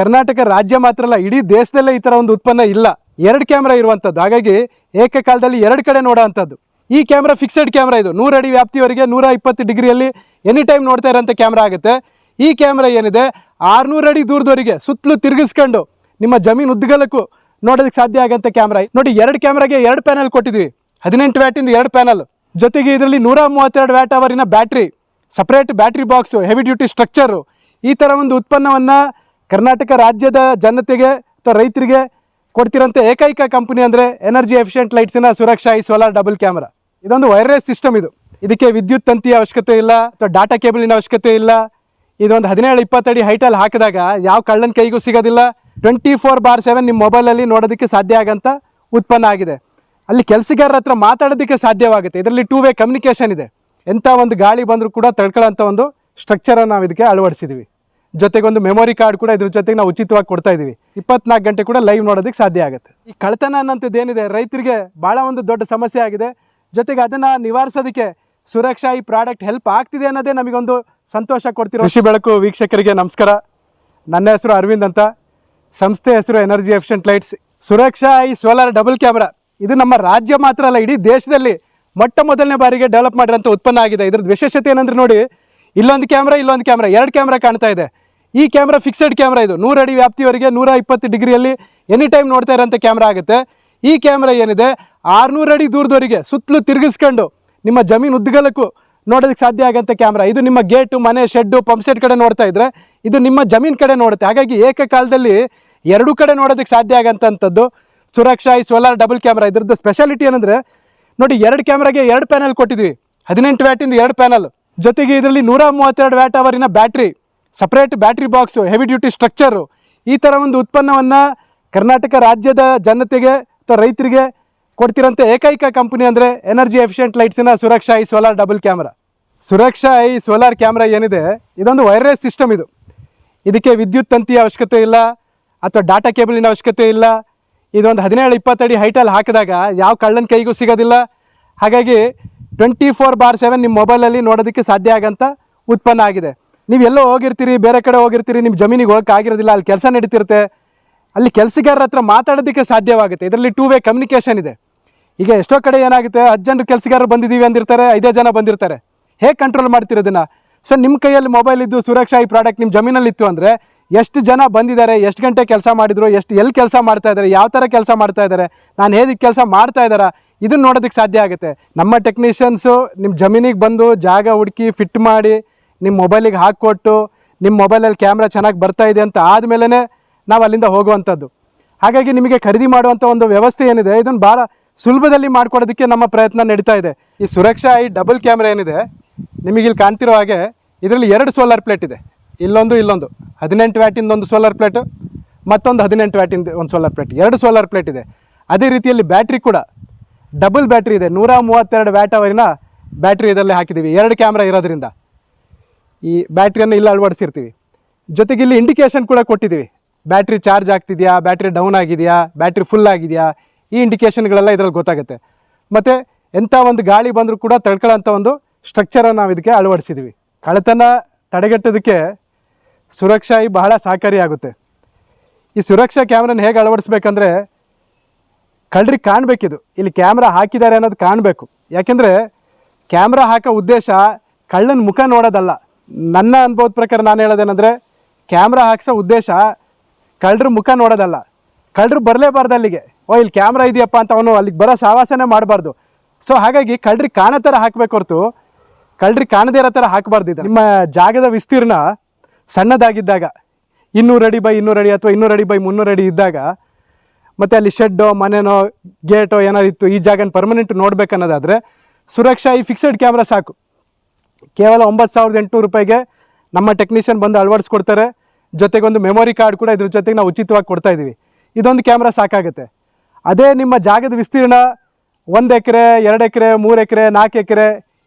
ಕರ್ನಾಟಕ ರಾಜ್ಯ ಮಾತ್ರ ಅಲ್ಲ, ಇಡೀ ದೇಶದಲ್ಲೇ ಈ ಥರ ಒಂದು ಉತ್ಪನ್ನ ಇಲ್ಲ. ಎರಡು ಕ್ಯಾಮ್ರಾ ಇರುವಂಥದ್ದು ಹಾಗಾಗಿ ಏಕಕಾಲದಲ್ಲಿ ಎರಡು ಕಡೆ ನೋಡೋ ಅಂಥದ್ದು. ಈ ಕ್ಯಾಮ್ರಾ ಫಿಕ್ಸೆಡ್ ಕ್ಯಾಮ್ರಾ ಇದು. ನೂರು ಅಡಿ ವ್ಯಾಪ್ತಿವರೆಗೆ ನೂರ ಇಪ್ಪತ್ತು ಡಿಗ್ರಿಯಲ್ಲಿ ಎನಿ ಟೈಮ್ ನೋಡ್ತಾ ಇರೋಂಥ ಕ್ಯಾಮ್ರಾ ಆಗುತ್ತೆ. ಈ ಕ್ಯಾಮ್ರಾ ಏನಿದೆ? ಆರುನೂರು ಅಡಿ ದೂರದವರಿಗೆ ಸುತ್ತಲೂ ತಿರುಗಿಸ್ಕೊಂಡು ನಿಮ್ಮ ಜಮೀನು ಉದ್ದಗಲಕ್ಕೂ ನೋಡೋದಕ್ಕೆ ಸಾಧ್ಯ ಆಗಂತ ಕ್ಯಾಮ್ರಾ. ನೋಡಿ, ಎರಡು ಕ್ಯಾಮ್ರಾಗೆ ಎರಡು ಪ್ಯಾನಲ್ ಕೊಟ್ಟಿದ್ವಿ ಹದಿನೆಂಟು ವ್ಯಾಟಿಂದ ಎರಡು ಪ್ಯಾನಲ್ ಜೊತೆಗೆ ಇದರಲ್ಲಿ ನೂರ ಮೂವತ್ತೆರಡು watt ಅವರಿನ battery separate battery box heavy duty structure ಈ ಥರ ಒಂದು ಉತ್ಪನ್ನವನ್ನು ಕರ್ನಾಟಕ ರಾಜ್ಯದ ಜನತೆಗೆ ಅಥವಾ ರೈತರಿಗೆ ಕೊಡ್ತಿರೋಂಥ ಏಕೈಕ ಕಂಪನಿ ಅಂದರೆ ಎನರ್ಜಿ ಎಫಿಷಿಯೆಂಟ್ ಲೈಟ್ಸಿನ ಸುರಕ್ಷಾ ಈ ಸೋಲಾರ್ ಡಬಲ್ ಕ್ಯಾಮ್ರಾ. ಇದೊಂದು ವೈರ್ಲೆಸ್ ಸಿಸ್ಟಮ್ ಇದು. ಇದಕ್ಕೆ ವಿದ್ಯುತ್ ತಂತಿಯ ಅವಶ್ಯಕತೆ ಇಲ್ಲ, ಅಥವಾ ಡಾಟಾ ಕೇಬಲಿನ ಅವಶ್ಯಕತೆ ಇಲ್ಲ. ಇದೊಂದು ಹದಿನೇಳು ಇಪ್ಪತ್ತಡಿ ಹೈಟಲ್ಲಿ ಹಾಕಿದಾಗ ಯಾವ ಕಳ್ಳನ ಕೈಗೂ ಸಿಗೋದಿಲ್ಲ. ಟ್ವೆಂಟಿ ಫೋರ್ ಬಾರ್ ಸೆವೆನ್ ನಿಮ್ಮ ಮೊಬೈಲಲ್ಲಿ ನೋಡೋದಕ್ಕೆ ಸಾಧ್ಯ ಆಗಂತ ಉತ್ಪನ್ನ ಆಗಿದೆ. ಅಲ್ಲಿ ಕೆಲಸಗಾರರ ಹತ್ರ ಮಾತಾಡೋದಕ್ಕೆ ಸಾಧ್ಯವಾಗುತ್ತೆ. ಇದರಲ್ಲಿ ಟೂ ವೇ ಕಮ್ಯುನಿಕೇಷನ್ ಇದೆ. ಎಂಥ ಒಂದು ಗಾಳಿ ಬಂದರೂ ಕೂಡ ತಡ್ಕೊಳ್ಳೋಂಥ ಒಂದು ಸ್ಟ್ರಕ್ಚರನ್ನು ನಾವು ಇದಕ್ಕೆ ಅಳವಡಿಸಿದ್ದೀವಿ ಜೊತೆಗೆ ಒಂದು ಮೆಮೊರಿ ಕಾರ್ಡ್ ಕೂಡ ಇದ್ರ ಜೊತೆಗೆ ನಾವು ಉಚಿತವಾಗಿ ಕೊಡ್ತಾ ಇದೀವಿ ಇಪ್ಪತ್ನಾಲ್ಕು ಗಂಟೆ ಕೂಡ ಲೈವ್ ನೋಡೋದಕ್ಕೆ ಸಾಧ್ಯ ಆಗುತ್ತೆ. ಈ ಕಳ್ತನ ಅನ್ನೋಂಥದ್ದು ಏನಿದೆ, ರೈತರಿಗೆ ಭಾಳ ಒಂದು ದೊಡ್ಡ ಸಮಸ್ಯೆ ಆಗಿದೆ. ಜೊತೆಗೆ ಅದನ್ನು ನಿವಾರಿಸೋದಕ್ಕೆ ಸುರಕ್ಷಾ ಈ ಪ್ರಾಡಕ್ಟ್ ಹೆಲ್ಪ್ ಆಗ್ತಿದೆ ಅನ್ನೋದೇ ನಮಗೊಂದು ಸಂತೋಷ ಕೊಡ್ತಿರೋ ಕೃಷಿ ಬೆಳಕು ವೀಕ್ಷಕರಿಗೆ ನಮಸ್ಕಾರ. ನನ್ನ ಹೆಸರು ಅರವಿಂದ್ ಅಂತ. ಸಂಸ್ಥೆ ಹೆಸರು ಎನರ್ಜಿ ಎಫಿಷಿಯಂಟ್ ಲೈಟ್ಸ್ ಸುರಕ್ಷಾ ಈ ಸೋಲಾರ್ ಡಬಲ್ ಕ್ಯಾಮ್ರಾ ಇದು ನಮ್ಮ ರಾಜ್ಯ ಮಾತ್ರ ಅಲ್ಲ, ಇಡೀ ದೇಶದಲ್ಲಿ ಮೊಟ್ಟ ಮೊದಲನೇ ಬಾರಿಗೆ ಡೆವಲಪ್ ಮಾಡಿರೋಂಥ ಉತ್ಪನ್ನ ಆಗಿದೆ. ಇದ್ರದ್ದು ವಿಶೇಷತೆ ಏನಂದ್ರೆ ನೋಡಿ, ಇಲ್ಲೊಂದು ಕ್ಯಾಮ್ರಾ ಇಲ್ಲೊಂದು ಕ್ಯಾಮ್ರಾ ಎರಡು ಕ್ಯಾಮ್ರಾ ಕಾಣ್ತಾ ಇದೆ. ಈ ಕ್ಯಾಮ್ರಾ ಫಿಕ್ಸೆಡ್ ಕ್ಯಾಮ್ರಾ ಇದು. ನೂರು ಅಡಿ ವ್ಯಾಪ್ತಿವರೆಗೆ ನೂರ ಇಪ್ಪತ್ತು ಡಿಗ್ರಿಯಲ್ಲಿ ಎನಿ ಟೈಮ್ ನೋಡ್ತಾ ಇರೋಂಥ ಕ್ಯಾಮ್ರಾ ಆಗುತ್ತೆ. ಈ ಕ್ಯಾಮ್ರಾ ಏನಿದೆ? ಆರುನೂರು ಅಡಿ ದೂರದವರಿಗೆ ಸುತ್ತಲೂ ತಿರುಗಿಸ್ಕೊಂಡು ನಿಮ್ಮ ಜಮೀನು ಉದ್ದಗಲಕ್ಕೂ ನೋಡೋದಕ್ಕೆ ಸಾಧ್ಯ ಆಗೋಂಥ ಕ್ಯಾಮ್ರಾ. ಇದು ನಿಮ್ಮ ಗೇಟು, ಮನೆ ಶೆಡ್ಡು ಪಂಪ್ ಸೆಟ್ ಕಡೆ ನೋಡ್ತಾ ಇದ್ರೆ ಇದು ನಿಮ್ಮ ಜಮೀನು ಕಡೆ ನೋಡುತ್ತೆ. ಹಾಗಾಗಿ ಏಕಕಾಲದಲ್ಲಿ ಎರಡೂ ಕಡೆ ನೋಡೋದಕ್ಕೆ ಸಾಧ್ಯ ಆಗೋಂಥದ್ದು ಸುರಕ್ಷಾ, ಈ ಸೋಲಾರ್ ಡಬಲ್ ಕ್ಯಾಮ್ರಾ. ಇದ್ರದ್ದು ಸ್ಪೆಷಾಲಿಟಿ ಏನಂದ್ರೆ, ನೋಡಿ ಎರಡು ಕ್ಯಾಮ್ರಾಗೆ ಎರಡು ಪ್ಯಾನಲ್ ಕೊಟ್ಟಿದ್ವಿ ಹದಿನೆಂಟು ವ್ಯಾಟಿಂದ ಎರಡು ಪ್ಯಾನಲ್ ಜೊತೆಗೆ ಇದರಲ್ಲಿ ನೂರ ಮೂವತ್ತೆರಡು watt ಅವರಿನ battery. Separate battery box heavy duty structure ಈ ಥರ ಒಂದು ಉತ್ಪನ್ನವನ್ನು ಕರ್ನಾಟಕ ರಾಜ್ಯದ ಜನತೆಗೆ ಅಥವಾ ರೈತರಿಗೆ ಕೊಡ್ತಿರೋಂಥ ಏಕೈಕ ಕಂಪ್ನಿ ಅಂದರೆ ಎನರ್ಜಿ ಎಫಿಷಿಯೆಂಟ್ ಲೈಟ್ಸಿನ ಸುರಕ್ಷಾ ಐ ಸೋಲಾರ್ ಡಬಲ್ ಕ್ಯಾಮ್ರಾ ಸುರಕ್ಷಾ ಐ ಸೋಲಾರ್ ಕ್ಯಾಮ್ರಾ ಏನಿದೆ? ಇದೊಂದು ವೈರ್ಲೆಸ್ ಸಿಸ್ಟಮ್ ಇದು. ಇದಕ್ಕೆ ವಿದ್ಯುತ್ ತಂತಿಯ ಅವಶ್ಯಕತೆ ಇಲ್ಲ, ಅಥವಾ ಡಾಟಾ ಕೇಬಲಿನ ಅವಶ್ಯಕತೆ ಇಲ್ಲ. ಇದೊಂದು ಹದಿನೇಳು ಇಪ್ಪತ್ತಡಿ ಹೈಟಲ್ಲಿ ಹಾಕಿದಾಗ ಯಾವ ಕಳ್ಳನ ಕೈಗೂ ಸಿಗೋದಿಲ್ಲ. ಹಾಗಾಗಿ ಟ್ವೆಂಟಿ ಫೋರ್ ಬಾರ್ ಸೆವೆನ್ ನಿಮ್ಮ ಮೊಬೈಲಲ್ಲಿ ನೋಡೋದಕ್ಕೆ ಸಾಧ್ಯ ಆಗಂತ ಉತ್ಪನ್ನ ಆಗಿದೆ. ನೀವು ಎಲ್ಲೋ ಹೋಗಿರ್ತೀರಿ, ಬೇರೆ ಕಡೆ ಹೋಗಿರ್ತೀರಿ ನಿಮ್ಮ ಜಮೀನಿಗೆ ಹೋಗಕ್ಕೆ ಆಗಿರೋದಿಲ್ಲ, ಅಲ್ಲಿ ಕೆಲಸ ನಡೀತಿರುತ್ತೆ. ಅಲ್ಲಿ ಕೆಲಸಗಾರರ ಹತ್ರ ಮಾತಾಡೋದಕ್ಕೆ ಸಾಧ್ಯವಾಗುತ್ತೆ. ಇದರಲ್ಲಿ ಟೂ ವೇ ಕಮ್ಯುನಿಕೇಷನ್ ಇದೆ. ಈಗ ಎಷ್ಟೋ ಕಡೆ ಏನಾಗುತ್ತೆ, ಹತ್ತು ಜನರು ಕೆಲಸಗಾರರು ಬಂದಿದ್ದೀವಿ ಅಂದಿರ್ತಾರೆ, ಐದೇ ಜನ ಬಂದಿರ್ತಾರೆ. ಹೇಗೆ ಕಂಟ್ರೋಲ್ ಮಾಡ್ತಿರೋದನ್ನು ಸೊ ನಿಮ್ಮ ಕೈಯಲ್ಲಿ ಮೊಬೈಲ್ ಇದ್ದು ಸುರಕ್ಷಾ ಈ ಪ್ರಾಡಕ್ಟ್ ನಿಮ್ಮ ಜಮೀನಲ್ಲಿ ಇತ್ತು ಅಂದರೆ, ಎಷ್ಟು ಜನ ಬಂದಿದ್ದಾರೆ, ಎಷ್ಟು ಗಂಟೆ ಕೆಲಸ ಮಾಡಿದ್ರು, ಎಷ್ಟು, ಎಲ್ಲಿ ಕೆಲಸ ಮಾಡ್ತಾ ಇದ್ದಾರೆ, ಯಾವ ಥರ ಕೆಲಸ ಮಾಡ್ತಾ ಇದ್ದಾರೆ, ನಾನು ಹೇಗೆ ಕೆಲಸ ಮಾಡ್ತಾ ಇದ್ದಾರಾ ಇದನ್ನು ನೋಡೋದಕ್ಕೆ ಸಾಧ್ಯ ಆಗುತ್ತೆ. ನಮ್ಮ ಟೆಕ್ನಿಷಿಯನ್ಸು ನಿಮ್ಮ ಜಮೀನಿಗೆ ಬಂದು ಜಾಗ ಹುಡುಕಿ ಫಿಟ್ ಮಾಡಿ ನಿಮ್ಮ ಮೊಬೈಲಿಗೆ ಹಾಕಿಕೊಟ್ಟು ನಿಮ್ಮ ಮೊಬೈಲಲ್ಲಿ ಕ್ಯಾಮ್ರಾ ಚೆನ್ನಾಗಿ ಬರ್ತಾ ಇದೆ ಅಂತ ಆದಮೇಲೆ ನಾವು ಅಲ್ಲಿಂದ ಹೋಗುವಂಥದ್ದು. ಹಾಗಾಗಿ ನಿಮಗೆ ಖರೀದಿ ಮಾಡುವಂಥ ಒಂದು ವ್ಯವಸ್ಥೆ ಏನಿದೆ ಇದನ್ನು ಭಾಳ ಸುಲಭದಲ್ಲಿ ಮಾಡ್ಕೊಡೋದಕ್ಕೆ ನಮ್ಮ ಪ್ರಯತ್ನ ನಡೀತಾ ಇದೆ. ಈ ಸುರಕ್ಷಾ ಈ ಡಬಲ್ ಕ್ಯಾಮ್ರಾ ಏನಿದೆ, ನಿಮಗೆ ಇಲ್ಲಿ ಕಾಣ್ತಿರೋ ಹಾಗೆ ಇದರಲ್ಲಿ ಎರಡು ಸೋಲಾರ್ ಪ್ಲೇಟ್ ಇದೆ. ಇಲ್ಲೊಂದು ಇಲ್ಲೊಂದು. ಹದಿನೆಂಟು ವ್ಯಾಟಿಂದ ಒಂದು ಸೋಲಾರ್ ಪ್ಲೇಟು, ಮತ್ತೊಂದು ಹದಿನೆಂಟು ವ್ಯಾಟಿಂದ ಒಂದು ಸೋಲಾರ್ ಪ್ಲೇಟ್. ಎರಡು ಸೋಲಾರ್ ಪ್ಲೇಟ್ ಇದೆ. ಅದೇ ರೀತಿಯಲ್ಲಿ ಬ್ಯಾಟ್ರಿ ಕೂಡ. ಡಬಲ್ ಬ್ಯಾಟ್ರಿ ಇದೆ. ನೂರ ಮೂವತ್ತೆರಡು ವ್ಯಾಟ್ ಅವರಿನ ಬ್ಯಾಟ್ರಿ ಇದರಲ್ಲಿ ಹಾಕಿದ್ದೀವಿ. ಎರಡು ಕ್ಯಾಮ್ರಾ ಇರೋದ್ರಿಂದ. ಈ ಬ್ಯಾಟ್ರಿಯನ್ನು ಇಲ್ಲಿ ಅಳವಡಿಸಿರ್ತೀವಿ. ಜೊತೆಗೆ ಇಲ್ಲಿ ಇಂಡಿಕೇಶನ್ ಕೂಡ ಕೊಟ್ಟಿದ್ದೀವಿ. ಬ್ಯಾಟ್ರಿ ಚಾರ್ಜ್ ಆಗ್ತಿದೆಯಾ? ಬ್ಯಾಟ್ರಿ ಡೌನ್ ಆಗಿದೆಯಾ? ಬ್ಯಾಟ್ರಿ ಫುಲ್ ಆಗಿದೆಯಾ? ಈ ಇಂಡಿಕೇಶನ್ಗಳೆಲ್ಲ ಇದರಲ್ಲಿ ಗೊತ್ತಾಗುತ್ತೆ. ಮತ್ತು ಎಂಥ ಒಂದು ಗಾಳಿ ಬಂದರೂ ಕೂಡ ತಡ್ಕೊಳ್ಳೋಂಥ ಒಂದು ಸ್ಟ್ರಕ್ಚರನ್ನು ನಾವು ಇದಕ್ಕೆ ಅಳವಡಿಸಿದ್ದೀವಿ. ಕಳೆತನ ತಡೆಗಟ್ಟೋದಕ್ಕೆ ಸುರಕ್ಷಾ ಈ ಬಹಳ ಸಹಕಾರಿಯಾಗುತ್ತೆ ಈ ಸುರಕ್ಷಾ ಕ್ಯಾಮ್ರಾನ ಹೇಗೆ ಅಳವಡಿಸ್ಬೇಕಂದ್ರೆ ಕಳ್ರಿಗೆ ಕಾಣಬೇಕಿದು. ಇಲ್ಲಿ ಕ್ಯಾಮ್ರಾ ಹಾಕಿದ್ದಾರೆ ಅನ್ನೋದು ಕಾಣಬೇಕು. ಯಾಕೆಂದರೆ ಕ್ಯಾಮ್ರಾ ಹಾಕೋ ಉದ್ದೇಶ ಕಳ್ಳನ ಮುಖ ನೋಡೋದಲ್ಲ. ನನ್ನ ಅನುಭವದ ಪ್ರಕಾರ ನಾನು ಹೇಳೋದೇನೆಂದರೆ ಕ್ಯಾಮ್ರಾ ಹಾಕ್ಸೋ ಉದ್ದೇಶ ಕಳ್ಳರ ಮುಖ ನೋಡೋದಲ್ಲ. ಕಳ್ಳರು ಬರಲೇಬಾರ್ದು ಅಲ್ಲಿಗೆ. ಓ, ಇಲ್ಲಿ ಕ್ಯಾಮ್ರಾ ಇದೆಯಪ್ಪ ಅಂತ ಅವನು ಅಲ್ಲಿಗೆ ಬರೋ ಸಾವಾಸನೆ ಮಾಡಬಾರ್ದು. ಸೊ ಹಾಗಾಗಿ ಕಳ್ಳರಿಗೆ ಕಾಣೋ ಥರ ಹಾಕಬೇಕು ಹೊರತು ಕಳ್ಳರಿಗೆ ಕಾಣದೇ ಇರೋ ಥರ ಹಾಕಬಾರ್ದು ಇದು ನಿಮ್ಮ ಜಾಗದ ವಿಸ್ತೀರ್ಣ ಸಣ್ಣದಾಗಿದ್ದಾಗ, ಇನ್ನೂರು ಅಡಿ ಬೈ ಇನ್ನೂರು ಅಡಿ ಅಥವಾ ಇನ್ನೂರು ಅಡಿ ಬೈ ಮುನ್ನೂರು ಅಡಿ ಇದ್ದಾಗ, ಮತ್ತು ಅಲ್ಲಿ ಶೆಡ್ಡೋ ಮನೆನೋ ಗೇಟೋ ಏನಾದ್ರು ಇತ್ತು, ಈ ಜಾಗನ ಪರ್ಮನೆಂಟ್ ನೋಡ್ಬೇಕನ್ನೋದಾದರೆ, ಸುರಕ್ಷಾ ಈ ಫಿಕ್ಸೆಡ್ ಕ್ಯಾಮ್ರಾ ಸಾಕು. ಕೇವಲ ಒಂಬತ್ತು ಸಾವಿರದ ಎಂಟುನೂರು ರೂಪಾಯಿಗೆ ನಮ್ಮ ಟೆಕ್ನಿಷಿಯನ್ ಬಂದು ಅಳವಡಿಸ್ಕೊಡ್ತಾರೆ. ಜೊತೆಗೆ ಒಂದು ಮೆಮೊರಿ ಕಾರ್ಡ್ ಕೂಡ ಇದ್ರ ಜೊತೆಗೆ ನಾವು ಉಚಿತವಾಗಿ ಕೊಡ್ತಾ ಇದ್ದೀವಿ. ಇದೊಂದು ಕ್ಯಾಮ್ರಾ ಸಾಕಾಗುತ್ತೆ. ಅದೇ ನಿಮ್ಮ ಜಾಗದ ವಿಸ್ತೀರ್ಣ ಒಂದು ಎಕರೆ, ಎರಡು ಎಕರೆ, ಮೂರು ಎಕರೆ, ನಾಲ್ಕು ಎಕರೆ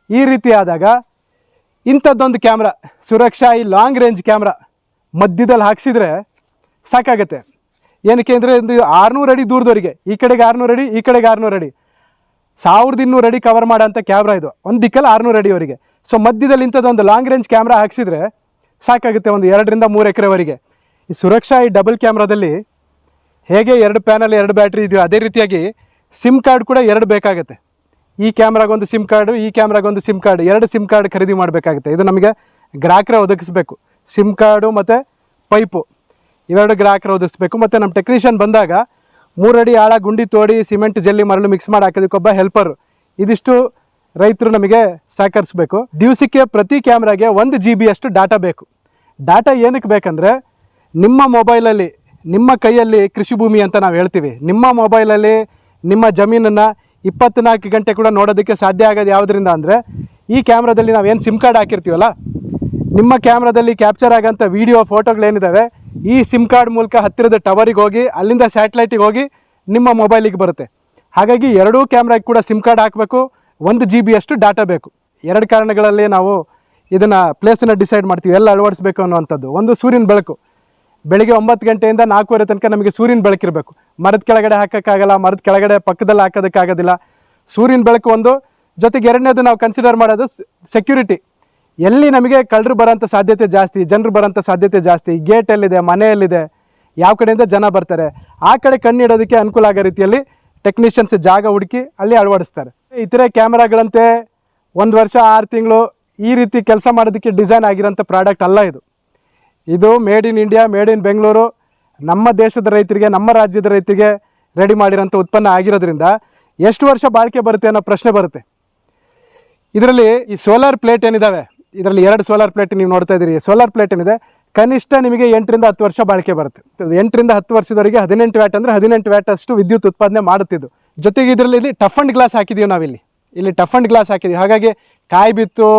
ಈ ರೀತಿ ಆದಾಗ ಇಂಥದ್ದೊಂದು ಕ್ಯಾಮ್ರಾ, ಸುರಕ್ಷಾ ಈ ಲಾಂಗ್ ರೇಂಜ್ ಕ್ಯಾಮ್ರಾ ಮಧ್ಯದಲ್ಲಿ ಹಾಕ್ಸಿದ್ರೆ ಸಾಕಾಗತ್ತೆ. ಏನಕ್ಕೆ ಅಂದರೆ ಒಂದು ಆರುನೂರು ಅಡಿ ದೂರದವರಿಗೆ, ಈ ಕಡೆಗೆ ಆರುನೂರು ಅಡಿ, ಈ ಕಡೆಗೆ ಆರುನೂರು ಅಡಿ. ಸಾವಿರದ ಇನ್ನೂರು ಅಡಿ ಕವರ್ ಮಾಡೋಂಥ ಕ್ಯಾಮ್ರಾ ಇದು. ಒಂದು ದಿಕ್ಕಲ್ಲಿ ಆರುನೂರು ಅಡಿವರೆಗೆ. ಸೊ ಮಧ್ಯದಲ್ಲಿ ಇಂಥದ್ದೊಂದು ಲಾಂಗ್ ರೇಂಜ್ ಕ್ಯಾಮ್ರಾ ಹಾಕ್ಸಿದ್ರೆ ಸಾಕಾಗುತ್ತೆ ಒಂದು ಎರಡರಿಂದ ಮೂರು ಎಕರೆವರೆಗೆ. ಈ ಸುರಕ್ಷಾ ಈ ಡಬಲ್ ಕ್ಯಾಮ್ರಾದಲ್ಲಿ ಹೇಗೆ ಎರಡು ಪ್ಯಾನಲ್ ಎರಡು ಬ್ಯಾಟ್ರಿ ಇದೆಯೋ ಅದೇ ರೀತಿಯಾಗಿ ಸಿಮ್ ಕಾರ್ಡ್ ಕೂಡ ಎರಡು ಬೇಕಾಗುತ್ತೆ. ಈ ಕ್ಯಾಮ್ರಾಗೊಂದು ಸಿಮ್ ಕಾರ್ಡು ಈ ಕ್ಯಾಮ್ರಾಗೊಂದು ಸಿಮ್ ಕಾರ್ಡ್ ಎರಡು ಸಿಮ್ ಕಾರ್ಡ್ ಖರೀದಿ ಮಾಡಬೇಕಾಗುತ್ತೆ. ಇದು ನಮಗೆ ಗ್ರಾಹಕರೇ ಒದಗಿಸ್ಬೇಕು. ಸಿಮ್ ಕಾರ್ಡು ಮತ್ತು ಪೈಪು ಇವೆರಡು ಗ್ರಾಹಕರು ಒದಗಿಸ್ಬೇಕು. ಮತ್ತು ನಮ್ಮ ಟೆಕ್ನಿಷಿಯನ್ ಬಂದಾಗ ಮೂರಡಿ ಆಳ ಗುಂಡಿ ತೋಡಿ ಸಿಮೆಂಟ್ ಜಲ್ಲಿ ಮರಳು ಮಿಕ್ಸ್ ಮಾಡಿ ಹಾಕೋದಕ್ಕೊಬ್ಬ ಹೆಲ್ಪರು ಇದಿಷ್ಟು ರೈತರು ನಮಗೆ ಸಹಕರಿಸಬೇಕು. ದಿವಸಕ್ಕೆ ಪ್ರತಿ ಕ್ಯಾಮ್ರಾಗೆ ಒಂದು ಜಿ ಬಿ ಅಷ್ಟು ಡಾಟಾ ಬೇಕು. ಡಾಟಾ ಏನಕ್ಕೆ ಬೇಕಂದರೆ, ನಿಮ್ಮ ಮೊಬೈಲಲ್ಲಿ, ನಿಮ್ಮ ಕೈಯಲ್ಲಿ ಕೃಷಿ ಭೂಮಿ ಅಂತ ನಾವು ಹೇಳ್ತೀವಿ. ನಿಮ್ಮ ಮೊಬೈಲಲ್ಲಿ ನಿಮ್ಮ ಜಮೀನನ್ನು ಇಪ್ಪತ್ನಾಲ್ಕು ಗಂಟೆ ಕೂಡ ನೋಡೋದಕ್ಕೆ ಸಾಧ್ಯ ಆಗೋದು ಯಾವುದರಿಂದ ಅಂದರೆ, ಈ ಕ್ಯಾಮ್ರಾದಲ್ಲಿ ನಾವೇನು ಸಿಮ್ ಕಾರ್ಡ್ ಹಾಕಿರ್ತೀವಲ್ಲ, ನಿಮ್ಮ ಕ್ಯಾಮ್ರಾದಲ್ಲಿ ಕ್ಯಾಪ್ಚರ್ ಆಗೋಂಥ ವೀಡಿಯೋ ಫೋಟೋಗಳೇನಿದ್ದಾವೆ ಈ ಸಿಮ್ ಕಾರ್ಡ್ ಮೂಲಕ ಹತ್ತಿರದ ಟವರಿಗೆ ಹೋಗಿ, ಅಲ್ಲಿಂದ ಸ್ಯಾಟಲೈಟಿಗೆ ಹೋಗಿ ನಿಮ್ಮ ಮೊಬೈಲಿಗೆ ಬರುತ್ತೆ. ಹಾಗಾಗಿ ಎರಡೂ ಕ್ಯಾಮ್ರಾಗೆ ಕೂಡ ಸಿಮ್ ಕಾರ್ಡ್ ಹಾಕಬೇಕು. ಒಂದು ಜಿ ಬಿಯಷ್ಟು ಡಾಟಾ ಬೇಕು. ಎರಡು ಕಾರಣಗಳಲ್ಲಿ ನಾವು ಇದನ್ನು ಪ್ಲೇಸನ್ನು ಡಿಸೈಡ್ ಮಾಡ್ತೀವಿ, ಎಲ್ಲ ಅಳವಡಿಸ್ಬೇಕು ಅನ್ನುವಂಥದ್ದು. ಒಂದು ಸೂರ್ಯನ ಬೆಳಕು. ಬೆಳಿಗ್ಗೆ ಒಂಬತ್ತು ಗಂಟೆಯಿಂದ ನಾಲ್ಕೂವರೆ ತನಕ ನಮಗೆ ಸೂರ್ಯನ ಬೆಳಕಿರಬೇಕು ಮರದ ಕೆಳಗಡೆ ಹಾಕೋಕ್ಕಾಗಲ್ಲ, ಮರದ ಕೆಳಗಡೆ ಪಕ್ಕದಲ್ಲಿ ಹಾಕೋದಕ್ಕಾಗೋದಿಲ್ಲ. ಸೂರ್ಯನ ಬೆಳಕು ಒಂದು, ಜೊತೆಗೆ ಎರಡನೇದು ನಾವು ಕನ್ಸಿಡರ್ ಮಾಡೋದು ಸೆಕ್ಯೂರಿಟಿ ಎಲ್ಲಿ ನಮಗೆ ಕಳ್ಳರು ಬರೋಂಥ ಸಾಧ್ಯತೆ ಜಾಸ್ತಿ, ಜನರು ಬರೋಂಥ ಸಾಧ್ಯತೆ ಜಾಸ್ತಿ ಗೇಟ್ ಎಲ್ಲಿದೆ ಮನೆಯಲ್ಲಿದೆ ಯಾವ ಕಡೆಯಿಂದ ಜನ ಬರ್ತಾರೆ, ಆ ಕಡೆ ಕಣ್ಣಿಡೋದಕ್ಕೆ ಅನುಕೂಲ ಆಗೋ ರೀತಿಯಲ್ಲಿ ಟೆಕ್ನಿಷಿಯನ್ಸ್ ಜಾಗ ಹುಡುಕಿ ಅಲ್ಲಿ ಅಳವಡಿಸ್ತಾರೆ. ಇತರೆ ಕ್ಯಾಮ್ರಾಗಳಂತೆ ಒಂದು ವರ್ಷ, ಆರು ತಿಂಗಳು ಈ ರೀತಿ ಕೆಲಸ ಮಾಡೋದಕ್ಕೆ ಡಿಸೈನ್ ಆಗಿರೋಂಥ ಪ್ರಾಡಕ್ಟ್ ಅಲ್ಲ ಇದು. ಇದು made in India made in Bengaluru ನಮ್ಮ ದೇಶದ ರೈತರಿಗೆ, ನಮ್ಮ ರಾಜ್ಯದ ರೈತರಿಗೆ ರೆಡಿ ಮಾಡಿರೋಂಥ ಉತ್ಪನ್ನ ಆಗಿರೋದ್ರಿಂದ ಎಷ್ಟು ವರ್ಷ ಬಾಳಿಕೆ ಬರುತ್ತೆ ಅನ್ನೋ ಪ್ರಶ್ನೆ ಬರುತ್ತೆ. ಇದರಲ್ಲಿ ಈ ಸೋಲಾರ್ ಪ್ಲೇಟ್ ಏನಿದ್ದಾವೆ ಇದರಲ್ಲಿ ಎರಡು ಸೋಲಾರ್ ಪ್ಲೇಟ್ ನೀವು ನೋಡ್ತಾ ಇದ್ದೀರಿ. ಸೋಲಾರ್ ಪ್ಲೇಟ್ ಏನಿದೆ? ಕನಿಷ್ಠ ನಿಮಗೆ ಎಂಟರಿಂದ ಹತ್ತು ವರ್ಷ ಬಾಳಿಕೆ ಬರುತ್ತೆ. ಎಂಟರಿಂದ ಹತ್ತು ವರ್ಷದವರೆಗೆ ಹದಿನೆಂಟು ವ್ಯಾಟ್ ಅಂದರೆ ಹದಿನೆಂಟು ವ್ಯಾಟ್ ಅಷ್ಟು ವಿದ್ಯುತ್ ಉತ್ಪಾದನೆ ಮಾಡುತ್ತಿದ್ದು. ಜೊತೆಗೆ ಇದರಲ್ಲಿ ಇಲ್ಲಿ ಟಫ್ ಅಂಡ್ ಗ್ಲಾಸ್ ಹಾಕಿದ್ದೀವಿ ನಾವಿಲ್ಲಿ. ಇಲ್ಲಿ ಟಫ್ ಅಂಡ್ ಗ್ಲಾಸ್ ಹಾಕಿದ್ದೀವಿ ಹಾಗಾಗಿ ಕಾಯಿ ಬಿತ್ತು,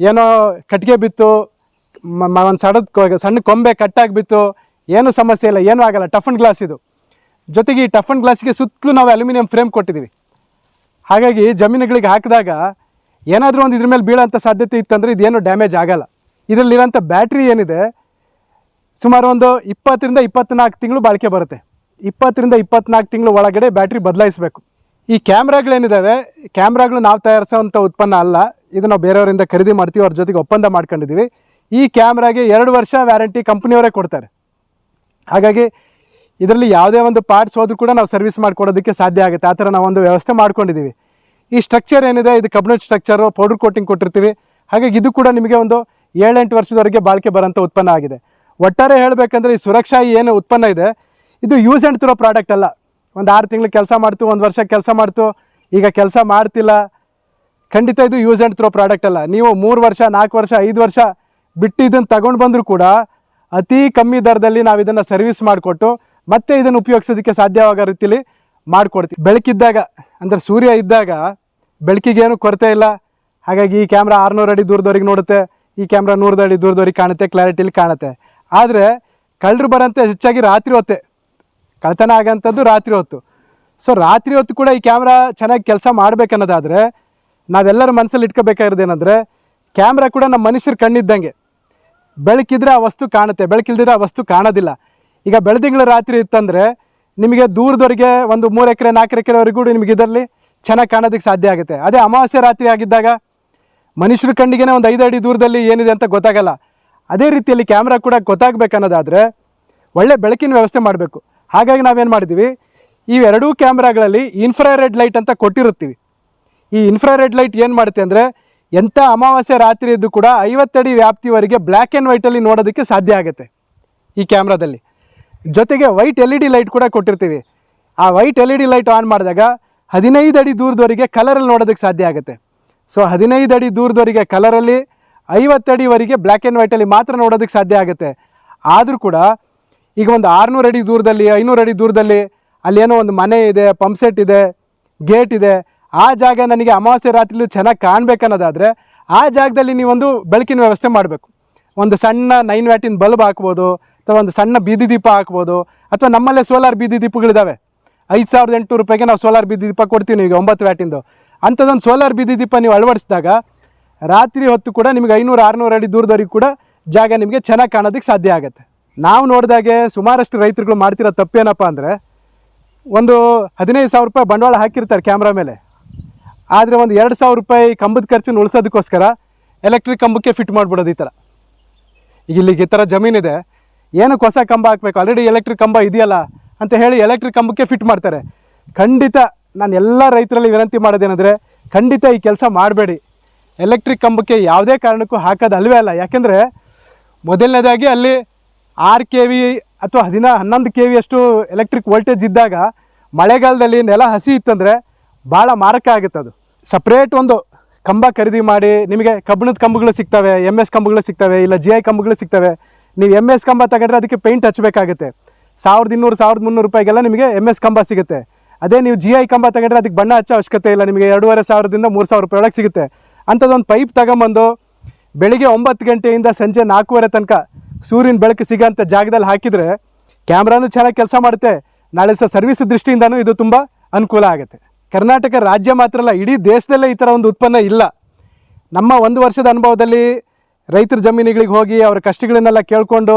ಏನೋ ಕಟ್ಟಿಗೆ ಬಿತ್ತು ಒಂದು ಸಡದ ಸಣ್ಣ ಕೊಂಬೆ ಕಟ್ಟಾಗಿ ಬಿತ್ತು, ಏನೂ ಸಮಸ್ಯೆ ಇಲ್ಲ, ಏನೂ ಆಗಲ್ಲ ಟಫ್ ಅಂಡ್ ಗ್ಲಾಸ್ ಇದು. ಜೊತೆಗೆ ಈ ಟಫ್ ಅಂಡ್ ಗ್ಲಾಸ್ಗೆ ಸುತ್ತಲೂ ನಾವು ಅಲ್ಯೂಮಿನಿಯಂ ಫ್ರೇಮ್ ಕೊಟ್ಟಿದ್ದೀವಿ ಹಾಗಾಗಿ ಜಮೀನುಗಳಿಗೆ ಹಾಕಿದಾಗ ಏನಾದರೂ ಒಂದು ಇದ್ರ ಮೇಲೆ ಬೀಳೋಂಥ ಸಾಧ್ಯತೆ ಇತ್ತಂದರೆ ಇದೇನು ಡ್ಯಾಮೇಜ್ ಆಗಲ್ಲ. ಇದರಲ್ಲಿರೋಂಥ ಬ್ಯಾಟ್ರಿ ಏನಿದೆ, ಸುಮಾರು ಒಂದು ಇಪ್ಪತ್ತರಿಂದ ಇಪ್ಪತ್ತ್ನಾಲ್ಕು ತಿಂಗಳು ಬಾಳಿಕೆ ಬರುತ್ತೆ. ಇಪ್ಪತ್ತರಿಂದ ಇಪ್ಪತ್ನಾಲ್ಕು ತಿಂಗಳ ಒಳಗಡೆ ಬ್ಯಾಟ್ರಿ ಬದಲಾಯಿಸಬೇಕು. ಈ ಕ್ಯಾಮ್ರಾಗಳೇನಿದ್ದಾವೆ ಕ್ಯಾಮ್ರಾಗಳು ನಾವು ತಯಾರಿಸೋವಂಥ ಉತ್ಪನ್ನ ಅಲ್ಲ. ಇದು ನಾವು ಬೇರೆಯವರಿಂದ ಖರೀದಿ ಮಾಡ್ತೀವಿ, ಅವ್ರ ಜೊತೆಗೆ ಒಪ್ಪಂದ ಮಾಡ್ಕೊಂಡಿದ್ದೀವಿ. ಈ ಕ್ಯಾಮ್ರಾಗೆ ಎರಡು ವರ್ಷ ವ್ಯಾರಂಟಿ ಕಂಪ್ನಿಯವರೇ ಕೊಡ್ತಾರೆ. ಹಾಗಾಗಿ ಇದರಲ್ಲಿ ಯಾವುದೇ ಒಂದು ಪಾರ್ಟ್ಸ್ ಹೋದರೂ ಕೂಡ ನಾವು ಸರ್ವಿಸ್ ಮಾಡಿಕೊಡೋದಕ್ಕೆ ಸಾಧ್ಯ ಆಗುತ್ತೆ. ಆ ಥರ ಒಂದು ವ್ಯವಸ್ಥೆ ಮಾಡ್ಕೊಂಡಿದ್ದೀವಿ. ಈ ಸ್ಟ್ರಕ್ಚರ್ ಏನಿದೆ? ಇದು ಕಬ್ಬಿಣದ ಸ್ಟ್ರಕ್ಚರು ಪೌಡರ್ ಕೋಟಿಂಗ್ ಕೊಟ್ಟಿರ್ತೀವಿ. ಹಾಗಾಗಿ ಇದು ಕೂಡ ನಿಮಗೆ ಒಂದು ಏಳೆಂಟು ವರ್ಷದವರೆಗೆ ಬಾಳಿಕೆ ಬರೋಂಥ ಉತ್ಪನ್ನ ಆಗಿದೆ. ಒಟ್ಟಾರೆ ಹೇಳಬೇಕಂದ್ರೆ ಈ ಸುರಕ್ಷಾ ಏನು ಉತ್ಪನ್ನ ಇದೆ ಇದು ಯೂಸ್ ಆ್ಯಂಡ್ ತಿರೋ ಪ್ರಾಡಕ್ಟ್ ಅಲ್ಲ. ಒಂದು ಆರು ತಿಂಗಳು ಕೆಲಸ ಮಾಡ್ತು, ಒಂದು ವರ್ಷ ಕೆಲಸ ಮಾಡ್ತು, ಈಗ ಕೆಲಸ ಮಾಡ್ತಿಲ್ಲ. ಖಂಡಿತ ಇದು ಯೂಸ್ ಆ್ಯಂಡ್ ಥ್ರೋ ಪ್ರಾಡಕ್ಟ್ ಅಲ್ಲ. ನೀವು ಮೂರು ವರ್ಷ, ನಾಲ್ಕು ವರ್ಷ, ಐದು ವರ್ಷ ಬಿಟ್ಟು ಇದನ್ನು ತಗೊಂಡು ಬಂದರೂ ಕೂಡ ಅತಿ ಕಮ್ಮಿ ದರದಲ್ಲಿ ನಾವು ಇದನ್ನು ಸರ್ವಿಸ್ ಮಾಡಿಕೊಟ್ಟು ಮತ್ತೆ ಇದನ್ನು ಉಪಯೋಗಿಸೋದಕ್ಕೆ ಸಾಧ್ಯವಾಗೋ ರೀತಿಯಲ್ಲಿ ಮಾಡಿಕೊಡ್ತೀವಿ. ಬೆಳಕಿದ್ದಾಗ, ಅಂದರೆ ಸೂರ್ಯ ಇದ್ದಾಗ ಬೆಳಕಿಗೇನು ಕೊರತೆ ಇಲ್ಲ. ಹಾಗಾಗಿ ಈ ಕ್ಯಾಮ್ರಾ ಆರುನೂರು ಅಡಿ ದೂರದವರೆಗೆ ನೋಡುತ್ತೆ, ಈ ಕ್ಯಾಮ್ರಾ ನೂರು ಅಡಿ ದೂರದವರೆಗೆ ಕಾಣುತ್ತೆ ಕ್ಲಾರಿಟಿಲಿ ಕಾಣುತ್ತೆ. ಆದರೆ ಕಳ್ಳರು ಬರಂತೆ ಹೆಚ್ಚಾಗಿ ರಾತ್ರಿ ಹೊತ್ತೆ. ಕಳ್ತನ ಆಗೋಂಥದ್ದು ರಾತ್ರಿ ಹೊತ್ತು. ಸೊ ರಾತ್ರಿ ಹೊತ್ತು ಕೂಡ ಈ ಕ್ಯಾಮ್ರಾ ಚೆನ್ನಾಗಿ ಕೆಲಸ ಮಾಡಬೇಕನ್ನೋದಾದರೆ, ನಾವೆಲ್ಲರ ಮನಸ್ಸಲ್ಲಿ ಇಟ್ಕೋಬೇಕಾಗಿರೋದು ಏನಂದರೆ ಕ್ಯಾಮ್ರಾ ಕೂಡ ನಮ್ಮ ಮನುಷ್ಯರ ಕಣ್ಣಿದ್ದಂಗೆ. ಬೆಳಕಿದ್ರೆ ಆ ವಸ್ತು ಕಾಣುತ್ತೆ, ಬೆಳಕಿಲ್ದಿದ್ರೆ ಆ ವಸ್ತು ಕಾಣೋದಿಲ್ಲ. ಈಗ ಬೆಳದಿಂಗಳ ರಾತ್ರಿ ಇತ್ತಂದರೆ, ನಿಮಗೆ ದೂರದವರೆಗೆ ಒಂದು ಮೂರು ಎಕರೆ ನಾಲ್ಕು ಎಕರೆವರೆಗೂ ನಿಮಗೆ ಇದರಲ್ಲಿ ಚೆನ್ನಾಗಿ ಕಾಣೋದಕ್ಕೆ ಸಾಧ್ಯ ಆಗುತ್ತೆ. ಅದೇ ಅಮಾವಾಸ್ಯೆ ರಾತ್ರಿ ಆಗಿದ್ದಾಗ, ಮನುಷ್ಯರ ಕಣ್ಣಿಗೆ ಒಂದು ಐದು ಅಡಿ ದೂರದಲ್ಲಿ ಏನಿದೆ ಅಂತ ಗೊತ್ತಾಗಲ್ಲ. ಅದೇ ರೀತಿಯಲ್ಲಿ ಕ್ಯಾಮ್ರಾ ಕೂಡ ಗೊತ್ತಾಗಬೇಕನ್ನೋದಾದರೆ, ಒಳ್ಳೆ ಬೆಳಕಿನ ವ್ಯವಸ್ಥೆ ಮಾಡಬೇಕು. ಹಾಗಾಗಿ ನಾವೇನು ಮಾಡಿದ್ದೀವಿ ಈ ಎರಡೂ ಕ್ಯಾಮ್ರಾಗಳಲ್ಲಿ ಇನ್ಫ್ರಾರೆಡ್ ಲೈಟ್ ಅಂತ ಕೊಟ್ಟಿರುತ್ತೀವಿ. ಈ ಇನ್ಫ್ರಾರೆಡ್ ಲೈಟ್ ಏನು ಮಾಡುತ್ತೆ ಅಂದರೆ, ಎಂಥ ಅಮಾವಾಸ್ಯೆ ರಾತ್ರಿ ಇದ್ದು ಕೂಡ ಐವತ್ತಡಿ ವ್ಯಾಪ್ತಿವರೆಗೆ ಬ್ಲ್ಯಾಕ್ ಆ್ಯಂಡ್ ವೈಟಲ್ಲಿ ನೋಡೋದಕ್ಕೆ ಸಾಧ್ಯ ಆಗುತ್ತೆ ಈ ಕ್ಯಾಮ್ರಾದಲ್ಲಿ. ಜೊತೆಗೆ white L E D light ಕೂಡ ಕೊಟ್ಟಿರ್ತೀವಿ. ಆ white L E D light on ಮಾಡಿದಾಗ ಹದಿನೈದು ಅಡಿ ದೂರದವರೆಗೆ ಕಲರಲ್ಲಿ ನೋಡೋದಕ್ಕೆ ಸಾಧ್ಯ ಆಗುತ್ತೆ. ಸೊ ಹದಿನೈದು ಅಡಿ ದೂರದವರೆಗೆ ಕಲರಲ್ಲಿ ಐವತ್ತಡಿವರೆಗೆ ಬ್ಲ್ಯಾಕ್ ಆ್ಯಂಡ್ ವೈಟಲ್ಲಿ ಮಾತ್ರ ನೋಡೋದಕ್ಕೆ ಸಾಧ್ಯ ಆಗುತ್ತೆ. ಆದರೂ ಕೂಡ ಈಗ ಒಂದು ಆರುನೂರು ಅಡಿ ದೂರದಲ್ಲಿ, ಐನೂರು ಅಡಿ ದೂರದಲ್ಲಿ ಅಲ್ಲಿ ಏನೋ ಒಂದು ಮನೆ ಇದೆ ಪಂಪ್ಸೆಟ್ ಇದೆ ಗೇಟ್ ಇದೆ. ಆ ಜಾಗ ನನಗೆ ಅಮಾವಾಸ್ಯೆ ರಾತ್ರಿಲೂ ಚೆನ್ನಾಗಿ ಕಾಣಬೇಕನ್ನೋದಾದರೆ ಆ ಜಾಗದಲ್ಲಿ ನೀವೊಂದು ಬೆಳಕಿನ ವ್ಯವಸ್ಥೆ ಮಾಡಬೇಕು. ಒಂದು ಸಣ್ಣ ನೈನ್ ವ್ಯಾಟಿನ ಬಲ್ಬ್ ಹಾಕ್ಬೋದು, ಅಥವಾ ಒಂದು ಸಣ್ಣ ಬೀದಿ ದೀಪ ಹಾಕ್ಬೋದು, ಅಥವಾ ನಮ್ಮಲ್ಲೇ ಸೋಲಾರ್ ಬೀದಿ ದೀಪಗಳಿದ್ದಾವೆ ಐದು ಸಾವಿರದ ಎಂಟುನೂರು ರೂಪಾಯಿಗೆ ನಾವು ಸೋಲಾರ್ ಬೀದಿ ದೀಪ ಕೊಡ್ತೀವಿ ಈಗ ಒಂಬತ್ತು ವ್ಯಾಟಿಂದು ಅಂಥದ್ದೊಂದು ಸೋಲಾರ್ ಬೀದಿ ದೀಪ ನೀವು ಅಳವಡಿಸಿದಾಗ ರಾತ್ರಿ ಹೊತ್ತು ಕೂಡ ನಿಮಗೆ ಐನೂರು, ಆರುನೂರು ಅಡಿ ದೂರದವರೆಗೂ ಕೂಡ ಜಾಗ ನಿಮಗೆ ಚೆನ್ನಾಗಿ ಕಾಣೋದಕ್ಕೆ ಸಾಧ್ಯ ಆಗುತ್ತೆ. ನಾವು ನೋಡಿದಾಗೆ ಸುಮಾರಷ್ಟು ರೈತರುಗಳು ಮಾಡ್ತಿರೋ ತಪ್ಪೇನಪ್ಪ ಅಂದರೆ ಒಂದು ಹದಿನೈದು ಸಾವಿರ ರೂಪಾಯಿ ಬಂಡವಾಳ ಹಾಕಿರ್ತಾರೆ ಕ್ಯಾಮ್ರಾ ಮೇಲೆ. ಆದರೆ ಒಂದು ಎರಡು ಸಾವಿರ ರೂಪಾಯಿ ಕಂಬದ ಖರ್ಚನ್ನು ಉಳಿಸೋದಕ್ಕೋಸ್ಕರ ಎಲೆಕ್ಟ್ರಿಕ್ ಕಂಬಕ್ಕೆ ಫಿಟ್ ಮಾಡಿಬಿಡೋದು ಈ ಥರ. ಈಗ ಇಲ್ಲಿಗೆ ಈ ಥರ ಜಮೀನಿದೆ. ಏನಕ್ಕೆ ಹೊಸ ಕಂಬ ಹಾಕಬೇಕು? ಆಲ್ರೆಡಿ ಎಲೆಕ್ಟ್ರಿಕ್ ಕಂಬ ಇದೆಯಲ್ಲ ಅಂತ ಹೇಳಿ ಎಲೆಕ್ಟ್ರಿಕ್ ಕಂಬಕ್ಕೆ ಫಿಟ್ ಮಾಡ್ತಾರೆ. ಖಂಡಿತ ನಾನು ಎಲ್ಲ ರೈತರಲ್ಲಿ ವಿನಂತಿ ಮಾಡೋದೇನೆಂದರೆ ಖಂಡಿತ ಈ ಕೆಲಸ ಮಾಡಬೇಡಿ. ಎಲೆಕ್ಟ್ರಿಕ್ ಕಂಬಕ್ಕೆ ಯಾವುದೇ ಕಾರಣಕ್ಕೂ ಹಾಕೋದು ಅಲ್ವೇ ಅಲ್ಲ. ಯಾಕೆಂದರೆ ಮೊದಲನೇದಾಗಿ ಅಲ್ಲಿ ಆರು ಕೆ ವಿ ಅಥವಾ ಹದಿನ, ಹನ್ನೊಂದು ಕೆ ವಿಯಷ್ಟು ಎಲೆಕ್ಟ್ರಿಕ್ ವೋಲ್ಟೇಜ್ ಇದ್ದಾಗ ಮಳೆಗಾಲದಲ್ಲಿ ನೆಲ ಹಸಿ ಇತ್ತಂದರೆ ಭಾಳ ಮಾರಕ ಆಗುತ್ತೆ ಅದು. ಸಪ್ರೇಟ್ ಒಂದು ಕಂಬ ಖರೀದಿ ಮಾಡಿ ನಿಮಗೆ ಕಬ್ಬಿಣದ ಕಂಬಗಳು ಸಿಗ್ತವೆ ಎಂ ಎಸ್ ಕಂಬಗಳು ಸಿಗ್ತವೆ, ಇಲ್ಲ ಜಿ ಐ ಕಂಬಗಳು ಸಿಗ್ತವೆ. ನೀವು ಎಂ ಎಸ್ ಕಂಬ ತಗೊಂಡ್ರೆ ಅದಕ್ಕೆ ಪೇಂಟ್ ಹಚ್ಚಬೇಕಾಗುತ್ತೆ. ಸಾವಿರದ ಇನ್ನೂರು, ಸಾವಿರದ ಮುನ್ನೂರು ರೂಪಾಯಿಗೆಲ್ಲ ನಿಮಗೆ ಎಂ ಎಸ್ ಕಂಬ ಸಿಗುತ್ತೆ. ಅದೇ ನೀವು ಜಿ ಐ ಕಂಬ ತಗೊಂಡ್ರೆ ಅದಕ್ಕೆ ಬಣ್ಣ ಹಚ್ಚೋ ಅವಶ್ಯಕತೆ ಇಲ್ಲ, ನಿಮಗೆ ಎರಡೂವರೆ ಸಾವಿರದಿಂದ ಮೂರು ಸಾವಿರ ರೂಪಾಯಿ ಒಳಗೆ ಸಿಗುತ್ತೆ. ಅಂಥದ್ದೊಂದು ಪೈಪ್ ತಗೊಂಬಂದು ಬೆಳಿಗ್ಗೆ ಒಂಬತ್ತು ಗಂಟೆಯಿಂದ ಸಂಜೆ ನಾಲ್ಕೂವರೆ ತನಕ ಸೂರ್ಯನ ಬೆಳಕು ಸಿಗೋಂಥ ಜಾಗದಲ್ಲಿ ಹಾಕಿದರೆ ಕ್ಯಾಮ್ರಾನು ಚೆನ್ನಾಗಿ ಕೆಲಸ ಮಾಡುತ್ತೆ. ನಾಳೆ ಸಹ ಸರ್ವಿಸ್ ದೃಷ್ಟಿಯಿಂದನೂ ಇದು ತುಂಬ ಅನುಕೂಲ ಆಗುತ್ತೆ. ಕರ್ನಾಟಕ ರಾಜ್ಯ ಮಾತ್ರ ಅಲ್ಲ, ಇಡೀ ದೇಶದಲ್ಲೇ ಈ ಥರ ಒಂದು ಉತ್ಪನ್ನ ಇಲ್ಲ. ನಮ್ಮ ಒಂದು ವರ್ಷದ ಅನುಭವದಲ್ಲಿ ರೈತರ ಜಮೀನುಗಳಿಗೆ ಹೋಗಿ ಅವರ ಕಷ್ಟಗಳನ್ನೆಲ್ಲ ಕೇಳಿಕೊಂಡು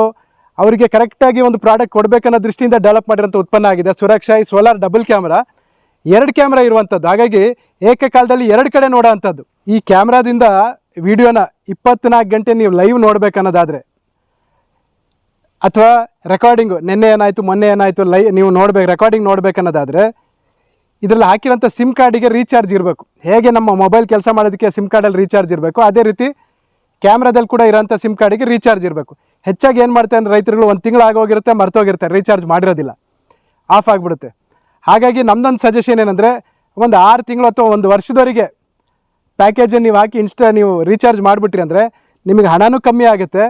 ಅವರಿಗೆ ಕರೆಕ್ಟಾಗಿ ಒಂದು ಪ್ರಾಡಕ್ಟ್ ಕೊಡಬೇಕನ್ನೋ ದೃಷ್ಟಿಯಿಂದ ಡೆವಲಪ್ ಮಾಡಿರೋಂಥ ಉತ್ಪನ್ನ ಆಗಿದೆ. ಸುರಕ್ಷಾಯಿ ಸೋಲಾರ್ ಡಬಲ್ ಕ್ಯಾಮ್ರಾ ಎರಡು ಕ್ಯಾಮ್ರಾ ಇರುವಂಥದ್ದು. ಹಾಗಾಗಿ ಏಕಕಾಲದಲ್ಲಿ ಎರಡು ಕಡೆ ನೋಡೋ ಅಂಥದ್ದು. ಈ ಕ್ಯಾಮ್ರಾದಿಂದ ವಿಡಿಯೋನ ಇಪ್ಪತ್ನಾಲ್ಕು ಗಂಟೆ ನೀವು ಲೈವ್ ನೋಡ್ಬೇಕನ್ನೋದಾದರೆ ಅಥವಾ ರೆಕಾರ್ಡಿಂಗು ನಿನ್ನೆ ಏನಾಯಿತು, ಮೊನ್ನೆ ಏನಾಯಿತು, ಲೈ, ನೀವು ನೋಡ್ಬೇಕು ರೆಕಾರ್ಡಿಂಗ್ ನೋಡ್ಬೇಕನ್ನೋದಾದರೆ ಇದರಲ್ಲಿ ಹಾಕಿರೋಂಥ ಸಿಮ್ ಕಾರ್ಡಿಗೆ ರೀಚಾರ್ಜ್ ಇರಬೇಕು. ಹೇಗೆ ನಮ್ಮ ಮೊಬೈಲ್ ಕೆಲಸ ಮಾಡೋದಕ್ಕೆ ಸಿಮ್ ಕಾರ್ಡಲ್ಲಿ ರೀಚಾರ್ಜ್ ಇರಬೇಕು, ಅದೇ ರೀತಿ ಕ್ಯಾಮ್ರಾದಲ್ಲಿ ಕೂಡ ಇರೋಂಥ ಸಿಮ್ ಕಾರ್ಡಿಗೆ ರೀಚಾರ್ಜ್ ಇರಬೇಕು. ಹೆಚ್ಚಾಗಿ ಏನು ಮಾಡ್ತಾರೆ ಅಂದರೆ ರೈತರುಗಳು ಒಂದು ತಿಂಗಳು ಆಗೋಗಿರುತ್ತೆ, ಮರ್ತೋಗಿರುತ್ತೆ ರೀಚಾರ್ಜ್ ಮಾಡಿರೋದಿಲ್ಲ. ಆಫ್ ಆಗಿಬಿಡುತ್ತೆ. ಹಾಗಾಗಿ ನಮ್ಮದೊಂದು ಸಜೆಷನ್ ಏನಂದರೆ, ಒಂದು ಆರು ತಿಂಗಳು ಅಥವಾ ಒಂದು ವರ್ಷದವರೆಗೆ ಪ್ಯಾಕೇಜನ್ನು ನೀವು ಹಾಕಿ ಇನ್ಸ್ಟಾ ನೀವು ರೀಚಾರ್ಜ್ ಮಾಡಿಬಿಟ್ರಿ ಅಂದರೆ, ನಿಮಗೆ ಹಣನೂ ಕಮ್ಮಿ ಆಗುತ್ತೆ.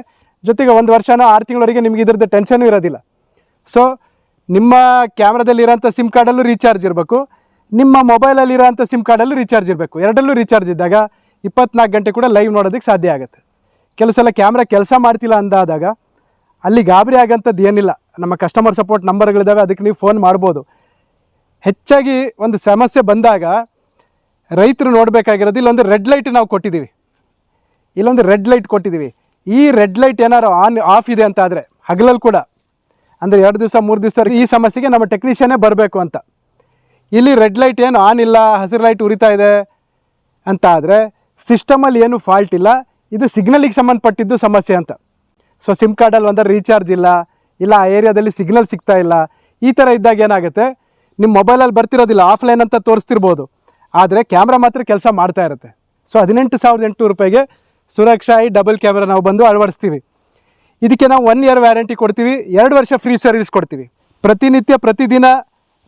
ಜೊತೆಗೆ ಒಂದು ವರ್ಷನೋ ಆರು ತಿಂಗಳವರೆಗೆ ನಿಮಗೆ ಇದ್ರದ್ದು ಟೆನ್ಷನ್ ಇರೋದಿಲ್ಲ. ಸೊ ನಿಮ್ಮ ಕ್ಯಾಮ್ರಾದಲ್ಲಿ ಇರೋಂಥ ಸಿಮ್ ಕಾರ್ಡಲ್ಲೂ ರೀಚಾರ್ಜ್ ಇರಬೇಕು. ನಿಮ್ಮ ಮೊಬೈಲಲ್ಲಿರೋಂಥ ಸಿಮ್ ಕಾರ್ಡಲ್ಲೂ ರೀಚಾರ್ಜ್ ಇರಬೇಕು. ಎರಡಲ್ಲೂ ರೀಚಾರ್ಜ್ ಇದ್ದಾಗ ಇಪ್ಪತ್ನಾಲ್ಕು ಗಂಟೆ ಕೂಡ ಲೈವ್ ನೋಡೋದಕ್ಕೆ ಸಾಧ್ಯ ಆಗುತ್ತೆ. ಕೆಲವು ಸಲ ಕ್ಯಾಮ್ರಾ ಕೆಲಸ ಮಾಡ್ತಿಲ್ಲ ಅಂದಾದಾಗ ಅಲ್ಲಿ ಗಾಬರಿ ಆಗೋಂಥದ್ದು ಏನಿಲ್ಲ. ನಮ್ಮ ಕಸ್ಟಮರ್ ಸಪೋರ್ಟ್ ನಂಬರ್ಗಳಿದ್ದಾವೆ ಅದಕ್ಕೆ ನೀವು ಫೋನ್ ಮಾಡ್ಬೋದು. ಹೆಚ್ಚಾಗಿ ಒಂದು ಸಮಸ್ಯೆ ಬಂದಾಗ ರೈತರು ನೋಡಬೇಕಾಗಿರೋದು ಇಲ್ಲೊಂದು ರೆಡ್ ಲೈಟ್ ನಾವು ಕೊಟ್ಟಿದ್ದೀವಿ. ಇಲ್ಲೊಂದು ರೆಡ್ ಲೈಟ್ ಕೊಟ್ಟಿದ್ದೀವಿ. ಈ ರೆಡ್ ಲೈಟ್ ಏನಾರು ಆನ್ ಆಫ್ ಇದೆ ಅಂತ ಆದರೆ, ಹಗಲಲ್ಲಿ ಕೂಡ, ಅಂದರೆ ಎರಡು ದಿವಸ, ಮೂರು ದಿವಸ ಈ ಸಮಸ್ಯೆಗೆ ನಮ್ಮ ಟೆಕ್ನಿಷಿಯನ್ನೇ ಬರಬೇಕು ಅಂತ. ಇಲ್ಲಿ ರೆಡ್ ಲೈಟ್ ಏನು ಆನ್ ಇಲ್ಲ, ಹಸಿರು ಲೈಟ್ ಉರಿತಾ ಇದೆ ಅಂತ ಆದರೆ ಸಿಸ್ಟಮಲ್ಲಿ ಏನು ಫಾಲ್ಟ್ ಇಲ್ಲ, ಇದು ಸಿಗ್ನಲಿಗೆ ಸಂಬಂಧಪಟ್ಟಿದ್ದು ಸಮಸ್ಯೆ ಅಂತ. ಸೊ ಸಿಮ್ ಕಾರ್ಡಲ್ಲಿ ಒಂದರ ರೀಚಾರ್ಜ್ ಇಲ್ಲ ಇಲ್ಲ ಆ ಏರಿಯಾದಲ್ಲಿ ಸಿಗ್ನಲ್ ಸಿಗ್ತಾ ಇಲ್ಲ, ಈ ಥರ ಇದ್ದಾಗ ಏನಾಗುತ್ತೆ ನಿಮ್ಮ ಮೊಬೈಲಲ್ಲಿ ಬರ್ತಿರೋದಿಲ್ಲ ಆಫ್ಲೈನ್ ಅಂತ ತೋರಿಸ್ತಿರ್ಬೋದು. ಆದರೆ ಕ್ಯಾಮ್ರಾ ಮಾತ್ರ ಕೆಲಸ ಮಾಡ್ತಾ ಇರುತ್ತೆ. ಸೊ ಹದಿನೆಂಟು ಸಾವಿರದ ಎಂಟುನೂರು ರೂಪಾಯಿಗೆ ಸುರಕ್ಷಾಯಿ ಡಬಲ್ ಕ್ಯಾಮ್ರಾ ನಾವು ಬಂದು ಅಳವಡಿಸ್ತೀವಿ. ಇದಕ್ಕೆ ನಾವು ಒನ್ ಇಯರ್ ವ್ಯಾರಂಟಿ ಕೊಡ್ತೀವಿ, ಎರಡು ವರ್ಷ ಫ್ರೀ ಸರ್ವಿಸ್ ಕೊಡ್ತೀವಿ. ಪ್ರತಿನಿತ್ಯ, ಪ್ರತಿದಿನ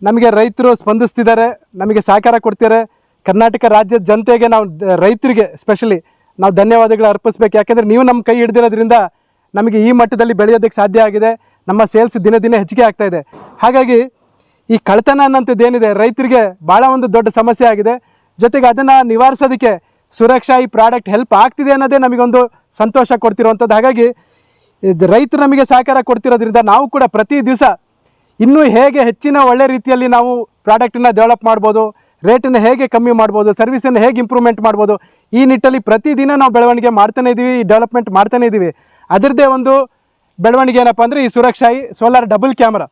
ನಮಗೆ ರೈತರು ಸ್ಪಂದಿಸ್ತಿದ್ದಾರೆ, ನಮಗೆ ಸಹಕಾರ ಕೊಡ್ತಿದ್ದಾರೆ. ಕರ್ನಾಟಕ ರಾಜ್ಯದ ಜನತೆಗೆ ನಾವು ರೈತರಿಗೆ ಸ್ಪೆಷಲಿ ನಾವು ಧನ್ಯವಾದಗಳು ಅರ್ಪಿಸ್ಬೇಕು. ಯಾಕೆಂದರೆ ನೀವು ನಮ್ಮ ಕೈ ಹಿಡ್ದಿರೋದ್ರಿಂದ ನಮಗೆ ಈ ಮಟ್ಟದಲ್ಲಿ ಬೆಳೆಯೋದಕ್ಕೆ ಸಾಧ್ಯ ಆಗಿದೆ. ನಮ್ಮ ಸೇಲ್ಸ್ ದಿನ ದಿನ ಹೆಚ್ಚಿಗೆ ಆಗ್ತಾ ಇದೆ. ಹಾಗಾಗಿ ಈ ಕಳ್ತನ ಅನ್ನೋಂಥದ್ದು ಏನಿದೆ, ರೈತರಿಗೆ ಭಾಳ ಒಂದು ದೊಡ್ಡ ಸಮಸ್ಯೆ ಆಗಿದೆ. ಜೊತೆಗೆ ಅದನ್ನು ನಿವಾರಿಸೋದಕ್ಕೆ ಸುರಕ್ಷಾ ಈ ಪ್ರಾಡಕ್ಟ್ ಹೆಲ್ಪ್ ಆಗ್ತಿದೆ ಅನ್ನೋದೇ ನಮಗೊಂದು ಸಂತೋಷ ಕೊಡ್ತಿರುವಂಥದ್ದು. ಹಾಗಾಗಿ ರೈತರು ನಮಗೆ ಸಹಕಾರ ಕೊಡ್ತಿರೋದ್ರಿಂದ ನಾವು ಕೂಡ ಪ್ರತಿ ದಿವಸ ಇನ್ನೂ ಹೇಗೆ ಹೆಚ್ಚಿನ ಒಳ್ಳೆ ರೀತಿಯಲ್ಲಿ ನಾವು ಪ್ರಾಡಕ್ಟನ್ನು ಡೆವಲಪ್ ಮಾಡ್ಬೋದು, ರೇಟನ್ನು ಹೇಗೆ ಕಮ್ಮಿ ಮಾಡ್ಬೋದು, ಸರ್ವಿಸನ್ನು ಹೇಗೆ ಇಂಪ್ರೂವ್ಮೆಂಟ್ ಮಾಡ್ಬೋದು, ಈ ನಿಟ್ಟಲ್ಲಿ ಪ್ರತಿದಿನ ನಾವು ಬೆಳವಣಿಗೆ ಮಾಡ್ತಾನೆ ಇದ್ದೀವಿ ಡೆವಲಪ್ಮೆಂಟ್ ಮಾಡ್ತಾನೆ ಇದ್ದೀವಿ ಅದರದ್ದೇ ಒಂದು ಬೆಳವಣಿಗೆ ಏನಪ್ಪ ಅಂದರೆ ಈ ಸುರಕ್ಷಾಯಿ ಸೋಲಾರ್ ಡಬಲ್ ಕ್ಯಾಮ್ರಾ.